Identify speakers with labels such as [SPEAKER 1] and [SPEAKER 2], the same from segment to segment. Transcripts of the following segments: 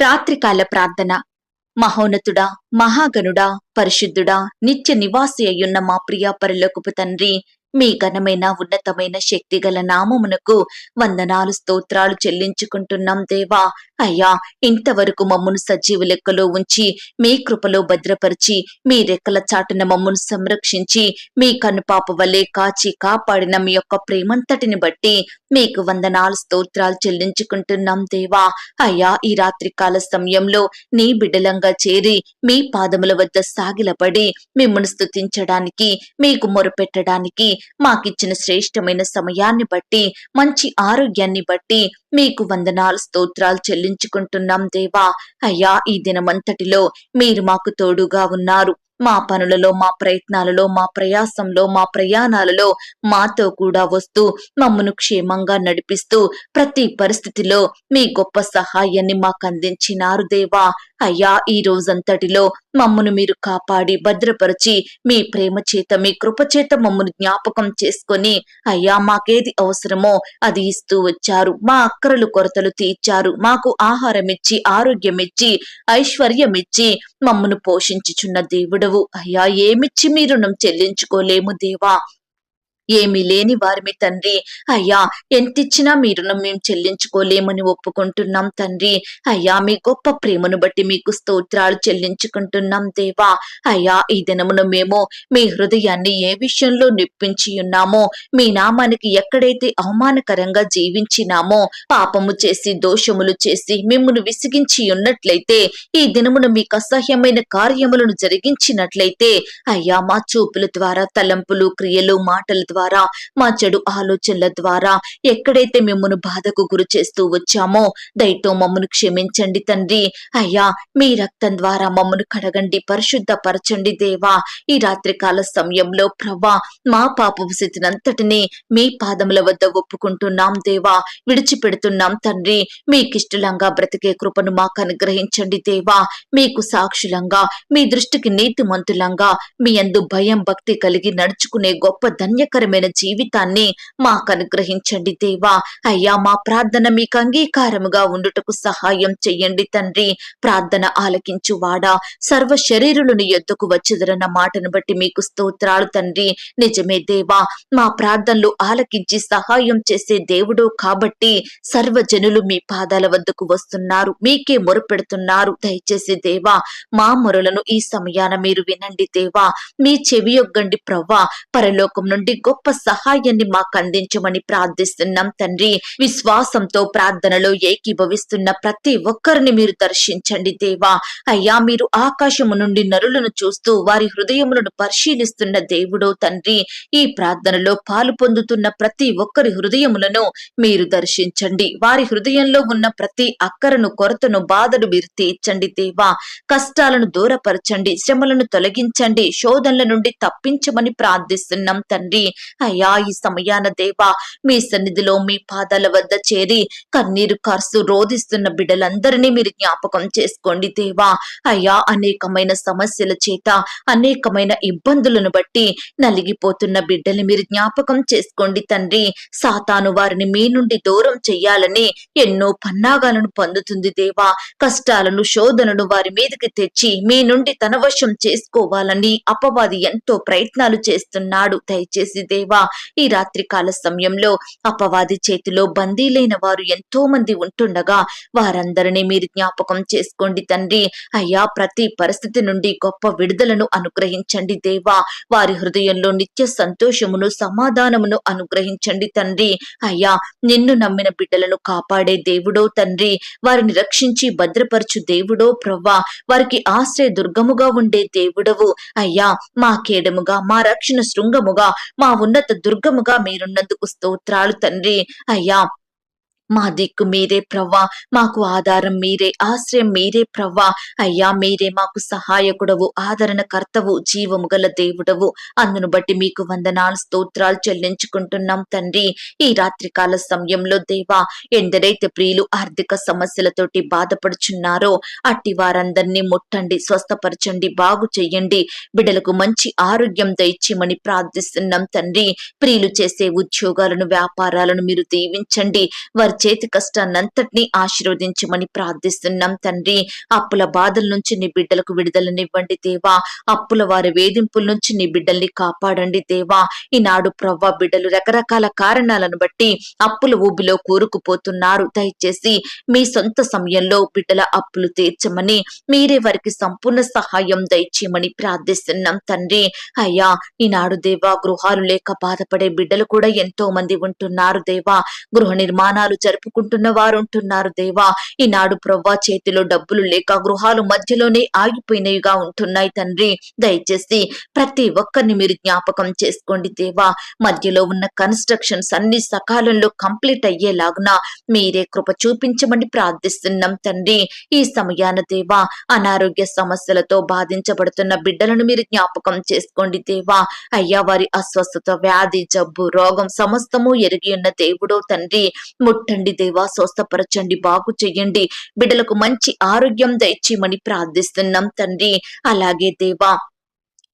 [SPEAKER 1] రాత్రికాల ప్రార్థన. మహోన్నతుడా మహాగణుడా పరిశుద్ధుడా నిత్య నివాసి అయ్యున్న మా ప్రియ పరలోకపు తండ్రి మీ ఘనమైన ఉన్నతమైన శక్తి గల నామమునకు వందనాలు స్తోత్రాలు చెల్లించుకుంటున్నాం దేవా. అయ్యా ఇంతవరకు మమ్మను సజీవ లెక్కలో ఉంచి మీ కృపలో భద్రపరిచి మీ రెక్కల చాటున మమ్మను సంరక్షించి మీ కనుపాప వలె కాచి కాపాడిన మీ యొక్క ప్రేమంతటిని బట్టి మీకు వందనాలు స్తోత్రాలు చెల్లించుకుంటున్నాం దేవా. అయ్యా ఈ రాత్రికాల సమయంలో నీ బిడ్డలంగా చేరి మీ పాదముల వద్ద సాగిలపడి మిమ్మల్ని స్తుతించడానికి మీకు మొరుపెట్టడానికి మాకిచ్చిన శ్రేష్టమైన సమయాన్ని బట్టి మంచి ఆరోగ్యాన్ని బట్టి మీకు వందనాలు స్తోత్రాలు చెల్లించుకుంటున్నాం దేవా. అయ్యా ఈ దినమంతటిలో మీరు మాకు తోడుగా ఉన్నారు. మా పనులలో మా ప్రయత్నాలలో మా ప్రయాసంలో మా ప్రయాణాలలో మాతో కూడా వస్తూ మమ్మను క్షేమంగా నడిపిస్తూ ప్రతి పరిస్థితిలో మీ గొప్ప సహాయాన్ని మాకు అందించినారు దేవా. అయ్యా ఈ రోజంతటిలో మమ్మను మీరు కాపాడి భద్రపరిచి మీ ప్రేమ చేత మీ కృప చేత మమ్మను జ్ఞాపకం చేసుకొని అయ్యా మాకేది అవసరమో అది ఇస్తూ వచ్చారు. మా అక్కరలు కొరతలు తీర్చారు. మాకు ఆహారం ఇచ్చి ఆరోగ్యం ఇచ్చి ఐశ్వర్యం ఇచ్చి మమ్మను పోషించుచున్న దేవుడవు. అయ్యా ఏమిచ్చి మీ రుణం చెల్లించుకోలేము దేవా? ఏమీ లేని వారిమి తండ్రి. అయ్యా ఎంతిచ్చినా మీ రుణం మేము చెల్లించుకోలేమని ఒప్పుకుంటున్నాం తండ్రి. అయ్యా మీ గొప్ప ప్రేమను బట్టి మీకు స్తోత్రాలు చెల్లించుకుంటున్నాం దేవా. అయ్యా ఈ దినమున మేము మీ హృదయాన్ని ఏ విషయంలో నిప్పించి ఉన్నామో మీ నామానికి ఎక్కడైతే అవమానకరంగా జీవించినామో పాపము చేసి దోషములు చేసి మిమ్మల్ని విసిగించి ఉన్నట్లయితే ఈ దినమున మీకు అసహ్యమైన కార్యములను జరిగించినట్లయితే అయ్యా మా చూపుల ద్వారా తలంపులు క్రియలు మాటల ద్వారా ద్వారా మా చెడు ఆలోచనల ద్వారా ఎక్కడైతే మిమ్మను బాధకు గురి చేస్తూ వచ్చామో దయతో మమ్మను క్షమించండి తండ్రి. అయ్యా మీ రక్తం ద్వారా మమ్మను కడగండి పరిశుద్ధపరచండి దేవా. ఈ రాత్రికాల సమయంలో ప్రభా మా పాపపు స్థితినంతటిని మీ పాదముల వద్ద ఒప్పుకుంటున్నాం దేవా. విడిచిపెడుతున్నాం తండ్రి. మీకిష్టలంగా బ్రతికే కృపను మాకు అనుగ్రహించండి దేవా. మీకు సాక్షులంగా మీ దృష్టికి నీతిమంతులంగా మీ అందు భయం భక్తి కలిగి నడుచుకునే గొప్ప ధన్యకరమైన జీవితాన్ని మాకు అనుగ్రహించండి దేవా. అయ్యా మా ప్రార్థన మీకు అంగీకారముగా ఉండుటకు సహాయం చెయ్యండి తండ్రి. ప్రార్థన ఆలకించు వాడా సర్వ శరీరులను ఎద్దుకు వచ్చుదరన్న మాటను బట్టి మీకు స్తోత్రాలు తండ్రి. నిజమే దేవా మా ప్రార్థనలు ఆలకించి సహాయం చేసే దేవుడు కాబట్టి సర్వజనులు మీ పాదాల వద్దకు వస్తున్నారు. మీకే మొరపెడుతున్నారు. దయచేసి దేవా మా మొరలను ఈ సమయాన మీరు వినండి దేవా. మీ చెవి యొగ్గండి ప్రవ్వా. పరలోకం నుండి గొప్ప గొప్ప సహాయాన్ని మాకు అందించమని ప్రార్థిస్తున్నాం తండ్రి. విశ్వాసంతో ప్రార్థనలో ఏకీభవిస్తున్న ప్రతి ఒక్కరిని మీరు దర్శించండి దేవా. అయ్యా మీరు ఆకాశము నుండి నరులను చూస్తూ వారి హృదయములను పరిశీలిస్తున్న దేవుడో తండ్రి. ఈ ప్రార్థనలో పాలు పొందుతున్న ప్రతి ఒక్కరి హృదయములను మీరు దర్శించండి. వారి హృదయంలో ఉన్న ప్రతి అక్కరను కొరతను బాధను మీరు తీర్చండి దేవా. కష్టాలను దూరపరచండి శ్రమలను తొలగించండి శోధనల నుండి తప్పించమని ప్రార్థిస్తున్నాం తండ్రి. అయ్యా ఈ సమయాన దేవా మీ సన్నిధిలో మీ పాదాల వద్ద చేరి కన్నీరు కార్సు రోధిస్తున్న బిడ్డలందరినీ మీరు జ్ఞాపకం చేసుకోండి దేవా. అయ్యా అనేకమైన సమస్యల చేత అనేకమైన ఇబ్బందులను బట్టి నలిగిపోతున్న బిడ్డలు మీరు జ్ఞాపకం చేసుకోండి తండ్రి. సాతాను వారిని మీ నుండి దూరం చెయ్యాలని ఎన్నో పన్నాగాలను పొందుతుంది దేవా. కష్టాలను శోధనను వారి మీదకి తెచ్చి మీ నుండి తన వశం చేసుకోవాలని అపవాది ఎంతో ప్రయత్నాలు చేస్తున్నాడు. దయచేసి దేవా ఈ రాత్రికాల సమయంలో అపవాది చేతిలో బందీలైన వారు ఎంతో మంది ఉంటుండగా వారందరినీ మీరు జ్ఞాపకం చేసుకోండి తండ్రి. అయ్యా ప్రతి పరిస్థితి నుండి గొప్ప విడుదలను అనుగ్రహించండి దేవా. వారి హృదయంలో నిత్య సంతోషమును సమాధానమును అనుగ్రహించండి తండ్రి. అయ్యా నిన్ను నమ్మిన బిడ్డలను కాపాడే దేవుడో తండ్రి. వారిని రక్షించి భద్రపరచు దేవుడో ప్రవ్వా. వారికి ఆశ్రయ దుర్గముగా ఉండే దేవుడవు. అయ్యా మా కేడముగా మా రక్షణ శృంగముగా మా ఉన్నత దుర్గముగా మీరున్నందుకు స్తోత్రాలు తండ్రి. అయ్యా మా దిక్కు మీరే ప్రవ్వా మాకు ఆధారం మీరే ఆశ్రయం మీరే ప్రవ్వా. అయ్యా మీరే మాకు సహాయకుడవు ఆదరణ కర్తవు జీవము గల దేవుడవు. అందును బట్టి మీకు వందనాలు స్తోత్రాలు చెల్లించుకుంటున్నాం తండ్రి. ఈ రాత్రికాల సమయంలో దేవా ఎందరైతే ప్రియులు ఆర్థిక సమస్యలతోటి బాధపడుచున్నారో అట్టి వారందరినీ ముట్టండి స్వస్థపరచండి బాగు చెయ్యండి బిడ్డలకు మంచి ఆరోగ్యం దయచేయమని ప్రార్థిస్తున్నాం తండ్రి. ప్రియులు చేసే ఉద్యోగాలను వ్యాపారాలను మీరు దీవించండి. వారి చేతి కష్టాన్నంతటినీ ఆశీర్వదించమని ప్రార్థిస్తున్నాం తండ్రి. అప్పుల బాధల నుంచి నీ బిడ్డలకు విడుదలనివ్వండి దేవా. అప్పుల వారి వేధింపుల నుంచి నీ బిడ్డల్ని కాపాడండి దేవా. ఈనాడు ప్రవ్వ బిడ్డలు రకరకాల కారణాలను బట్టి అప్పుల ఊబిలో కూరుకుపోతున్నారు. దయచేసి మీ సొంత సమయంలో బిడ్డల అప్పులు తీర్చమని మీరే వారికి సంపూర్ణ సహాయం దయచేయమని ప్రార్థిస్తున్నాం తండ్రి. అయ్యా ఈనాడు దేవా గృహాలు లేక బాధపడే బిడ్డలు కూడా ఎంతో మంది ఉంటున్నారు దేవా. గృహ నిర్మాణాలు జరుపుకుంటున్న వారు ఉంటున్నారు దేవా. ఈనాడు ప్రవ్వా చేతిలో డబ్బులు లేక గృహాలు మధ్యలోనే ఆగిపోయినవిగా ఉంటున్నాయి తండ్రి. దయచేసి ప్రతి ఒక్కరిని మీరు జ్ఞాపకం చేసుకోండి దేవా. మధ్యలో ఉన్న కన్స్ట్రక్షన్స్ అన్ని సకాలంలో కంప్లీట్ అయ్యేలాగున మీరే కృప చూపించమని ప్రార్థిస్తున్నాం తండ్రి. ఈ సమయాన దేవా అనారోగ్య సమస్యలతో బాధించబడుతున్న బిడ్డలను మీరు జ్ఞాపకం చేసుకోండి దేవా. అయ్యా వారి అస్వస్థత వ్యాధి జబ్బు రోగం సమస్తము ఎరిగి ఉన్న దేవుడో తండ్రి. ముట్టండి దేవా స్వస్థపరచండి బాగు చెయ్యండి బిడ్డలకు మంచి ఆరోగ్యం దయచేయమని ప్రార్థిస్తున్నాం తండ్రి. అలాగే దేవా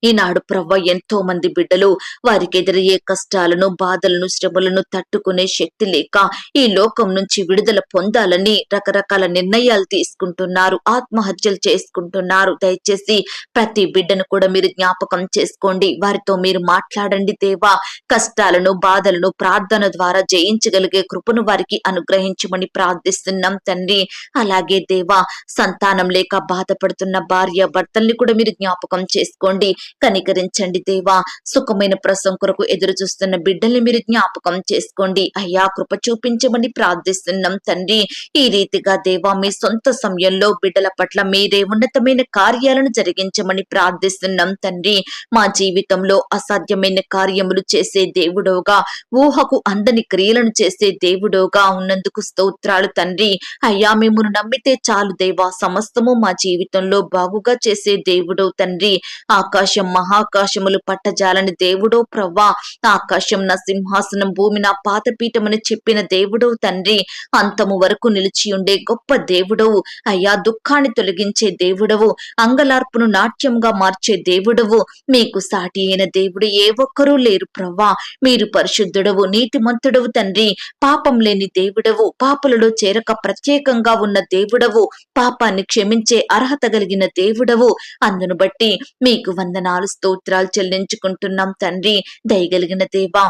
[SPEAKER 1] ఈనాడు ప్రవ్వ ఎంతో మంది బిడ్డలు వారికి ఎదురయ్యే కష్టాలను బాధలను శ్రమలను తట్టుకునే శక్తి లేక ఈ లోకం నుంచి విడుదల పొందాలని రకరకాల నిర్ణయాలు తీసుకుంటున్నారు ఆత్మహత్యలు చేసుకుంటున్నారు. దయచేసి ప్రతి బిడ్డను కూడా మీరు జ్ఞాపకం చేసుకోండి. వారితో మీరు మాట్లాడండి దేవా. కష్టాలను బాధలను ప్రార్థన ద్వారా జయించగలిగే కృపను వారికి అనుగ్రహించమని ప్రార్థిస్తున్నాం తండ్రి. అలాగే దేవా సంతానం లేక బాధపడుతున్న భార్య భర్తల్ని కూడా మీరు జ్ఞాపకం చేసుకోండి. కనికరించండి దేవా. సుఖమైన ప్రసం కొరకు ఎదురు చూస్తున్న బిడ్డల్ని మీరు జ్ఞాపకం చేసుకోండి. అయ్యా కృప చూపించమని ప్రార్థిస్తున్నాం తండ్రి. ఈ రీతిగా దేవా మీ సొంత సమయంలో బిడ్డల పట్ల మీరే ఉన్నతమైన కార్యాలను జరిగించమని ప్రార్థిస్తున్నాం తండ్రి. మా జీవితంలో అసాధ్యమైన కార్యములు చేసే దేవుడోగా ఊహకు అందని క్రియలను చేసే దేవుడోగా ఉన్నందుకు స్తోత్రాలు తండ్రి. అయ్యా మిమ్మను నమ్మితే చాలు దేవా. సమస్తము మా జీవితంలో బాగుగా చేసే దేవుడో తండ్రి. ఆకాశం మహాకాశములు పట్టజాలని దేవుడో ప్రవ్వా. ఆకాశం నా సింహాసనం భూమి నా పాతపీఠమని చెప్పిన దేవుడో తండ్రి. అంతము వరకు నిలిచి ఉండే గొప్ప దేవుడవు. అయ్యా దుఃఖాన్ని తొలగించే దేవుడవు. అంగలార్పును నాట్యంగా మార్చే దేవుడవు. మీకు సాటి అయిన దేవుడు ఏ ఒక్కరూ లేరు ప్రవ్వా. మీరు పరిశుద్ధుడవు నీతిమంతుడవు తండ్రి. పాపం లేని దేవుడవు. పాపలలో చేరక ప్రత్యేకంగా ఉన్న దేవుడవు. పాపాన్ని క్షమించే అర్హత కలిగిన దేవుడవు. అందును బట్టి మీకు వందన వందనాలు స్తోత్రాలు చెల్లించుకుంటున్నాం తండ్రి. దయగలిగిన దేవా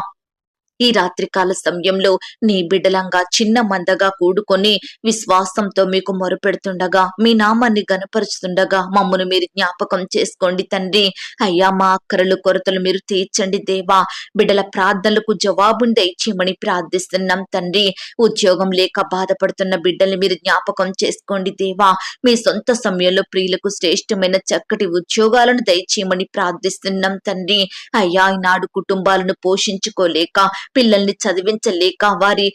[SPEAKER 1] ఈ రాత్రికాల సమయంలో నీ బిడ్డలంగా చిన్న మందగా కూడుకొని విశ్వాసంతో మీకు మొరుపెడుతుండగా మీ నామాన్ని గనపరుచుతుండగా మమ్మను మీరు జ్ఞాపకం చేసుకోండి తండ్రి. అయ్యా మా అక్కరలు కొరతలు మీరు తీర్చండి దేవా. బిడ్డల ప్రార్థనలకు జవాబుని దయచేయమని ప్రార్థిస్తున్నాం తండ్రి. ఉద్యోగం లేక బాధపడుతున్న బిడ్డల్ని మీరు జ్ఞాపకం చేసుకోండి దేవా. మీ సొంత సమయంలో ప్రియులకు శ్రేష్టమైన చక్కటి ఉద్యోగాలను దయచేయమని ప్రార్థిస్తున్నాం తండ్రి. అయ్యా ఈనాడు కుటుంబాలను పోషించుకోలేక పిల్లల్ని చదివించలేక వారి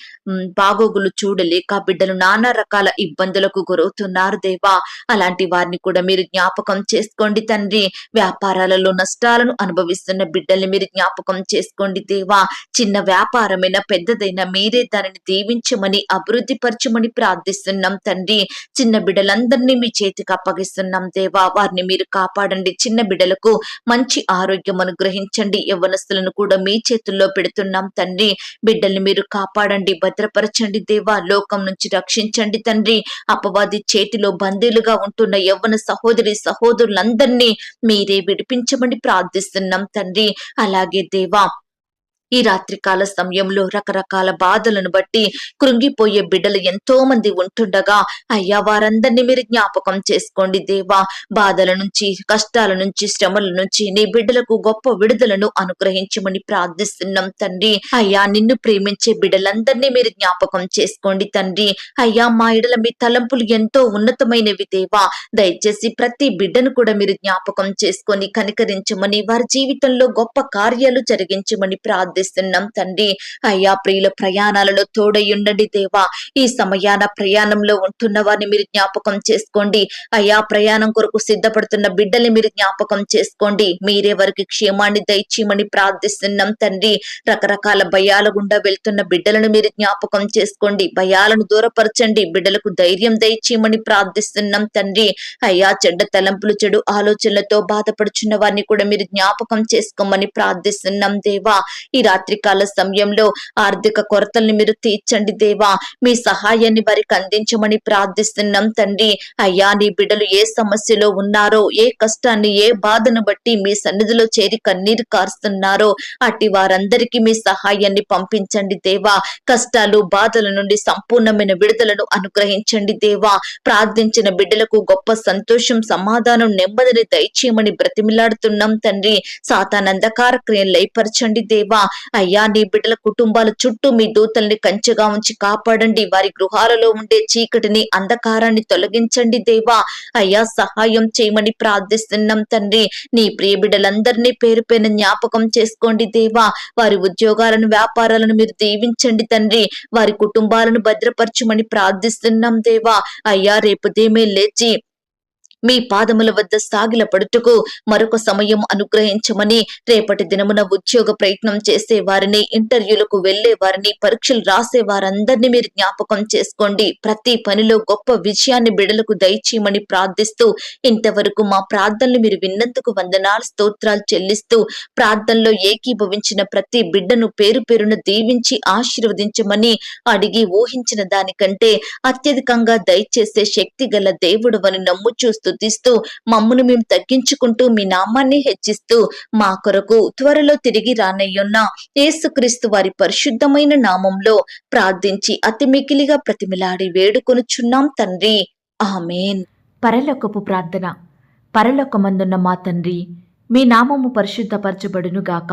[SPEAKER 1] బాగోగులు చూడలేక బిడ్డలు నానా రకాల ఇబ్బందులకు గురవుతున్నారు దేవా. అలాంటి వారిని కూడా మీరు జ్ఞాపకం చేసుకోండి తండ్రి. వ్యాపారాలలో నష్టాలను అనుభవిస్తున్న బిడ్డల్ని మీరు జ్ఞాపకం చేసుకోండి దేవా. చిన్న వ్యాపారమైన పెద్దదైన మీరే దానిని దీవించమని అభివృద్ధి పరచమని ప్రార్థిస్తున్నాం తండ్రి. చిన్న బిడ్డలందరినీ మీ చేతికి అప్పగిస్తున్నాం దేవా. వారిని మీరు కాపాడండి. చిన్న బిడ్డలకు మంచి ఆరోగ్యం అనుగ్రహించండి. యవ్వనస్తులను కూడా మీ చేతుల్లో పెడుతున్నాం తండ్రి. బిడ్డల్ని మీరు కాపాడండి భద్రపరచండి దేవా లోకం నుంచి రక్షించండి తండ్రి. అపవాది చేతిలో బందీలుగా ఉంటున్న యవ్వన సహోదరి సహోదరులందరినీ మీరే విడిపించమని ప్రార్థిస్తున్నాం తండ్రి. అలాగే దేవా ఈ రాత్రికాల సమయంలో రకరకాల బాధలను బట్టి కృంగిపోయే బిడ్డలు ఎంతో మంది ఉంటుండగా అయ్యా వారందరినీ మీరు జ్ఞాపకం చేసుకోండి దేవా. బాధల నుంచి కష్టాల నుంచి శ్రమల నుంచి నీ బిడ్డలకు గొప్ప విడుదలను అనుగ్రహించమని ప్రార్థిస్తున్నాం తండ్రి. అయ్యా నిన్ను ప్రేమించే బిడ్డలందరినీ మీరు జ్ఞాపకం చేసుకోండి తండ్రి. అయ్యా మా ఇడల మీ తలంపులు ఎంతో ఉన్నతమైనవి దేవా. దయచేసి ప్రతి బిడ్డను కూడా మీరు జ్ఞాపకం చేసుకొని కనికరించమని వారి జీవితంలో గొప్ప కార్యాలు జరిగించమని ప్రార్థిస్తున్నాం తండ్రి. అయ్యా ప్రియుల ప్రయాణాలలో తోడయ్యుండండి దేవా. ఈ సమయాన ప్రయాణంలో ఉంటున్న వారిని మీరు జ్ఞాపకం చేసుకోండి. అయ్యా ప్రయాణం కొరకు సిద్ధపడుతున్న బిడ్డల్ని మీరు జ్ఞాపకం చేసుకోండి. మీరే వారికి క్షేమాన్ని దయచేయమని ప్రార్థిస్తున్నాం తండ్రి. రకరకాల భయాల గుండా వెళ్తున్న బిడ్డలను మీరు జ్ఞాపకం చేసుకోండి. భయాలను దూరపరచండి. బిడ్డలకు ధైర్యం దయచేయమని ప్రార్థిస్తున్నాం తండ్రి. అయ్యా చెడ్డ తలంపులు చెడు ఆలోచనలతో బాధపడుచున్న వారిని కూడా మీరు జ్ఞాపకం చేసుకోమని ప్రార్థిస్తున్నాం దేవా. ఈ రాత్రికాల సమయంలో ఆర్థిక కొరతల్ని మీరు తీర్చండి దేవా. మీ సహాయాన్ని వారికి అందించమని ప్రార్థిస్తున్నాం తండ్రి. అయ్యా నీ బిడ్డలు ఏ సమస్యలో ఉన్నారో ఏ కష్టాన్ని ఏ బాధను బట్టి మీ సన్నిధిలో చేరి కన్నీరు కారుస్తున్నారో అట్టి వారందరికీ మీ సహాయాన్ని పంపించండి దేవా. కష్టాలు బాధల నుండి సంపూర్ణమైన విడుదలను అనుగ్రహించండి దేవా. ప్రార్థించిన బిడ్డలకు గొప్ప సంతోషం సమాధానం నెమ్మదిని దయచేయమని బ్రతిమిలాడుతున్నాం తండ్రి. సాతానందకార క్రియలు లయపరచండి దేవా. అయ్యా నీ బిడ్డల కుటుంబాల చుట్టూ మీ దూతల్ని కంచెగా ఉంచి కాపాడండి. వారి గృహాలలో ఉండే చీకటిని అంధకారాన్ని తొలగించండి దేవా. అయ్యా సహాయం చేయమని ప్రార్థిస్తున్నాం తండ్రి. నీ ప్రియ బిడ్డలందరినీ పేరు పైన జ్ఞాపకం చేసుకోండి దేవా. వారి ఉద్యోగాలను వ్యాపారాలను మీరు దీవించండి తండ్రి. వారి కుటుంబాలను భద్రపరచమని ప్రార్థిస్తున్నాం దేవా. అయ్యా రేపు దేమే లేచి మీ పాదముల వద్ద సాగిల పడుటకు మరొక సమయం అనుగ్రహించమని రేపటి దినమున ఉద్యోగ ప్రయత్నం చేసే వారిని ఇంటర్వ్యూలకు వెళ్ళే వారిని పరీక్షలు రాసే వారందరినీ మీరు జ్ఞాపకం చేసుకోండి. ప్రతి పనిలో గొప్ప విజయాన్ని బిడలకు దయచేయమని ప్రార్థిస్తూ ఇంతవరకు మా ప్రార్థనలు మీరు విన్నందుకు వందనాలు స్తోత్రాలు చెల్లిస్తూ ప్రార్థనలో ఏకీభవించిన ప్రతి బిడ్డను పేరు పేరును దీవించి ఆశీర్వదించమని అడిగి ఊహించిన దానికంటే అత్యధికంగా దయచేసే శక్తి గల దేవుడు అని నమ్ము చూస్తూ స్థుతిస్తూ మమ్మును మేము తగ్గించుకుంటూ మీ నామాన్ని హెచ్చిస్తూ మా కొరకు త్వరలో తిరిగి రానయ్యున్న యేసుక్రీస్తు వారి పరిశుద్ధమైన నామంలో ప్రార్థించి అతి మికిలిగా ప్రతిమిలాడి వేడుకొనుచున్నాం తండ్రి. ఆమెన్.
[SPEAKER 2] పరలోకపు ప్రార్థన. పరలోకమందున్న మా తండ్రి మీ నామము పరిశుద్ధపరచబడును గాక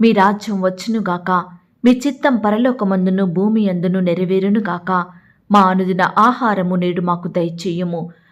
[SPEAKER 2] మీ రాజ్యం వచ్చును గాక మీ చిత్తం పరలోకమందును భూమి అందును నెరవేరును గాక మా అనుదిన ఆహారము నేడు మాకు దయచేయము.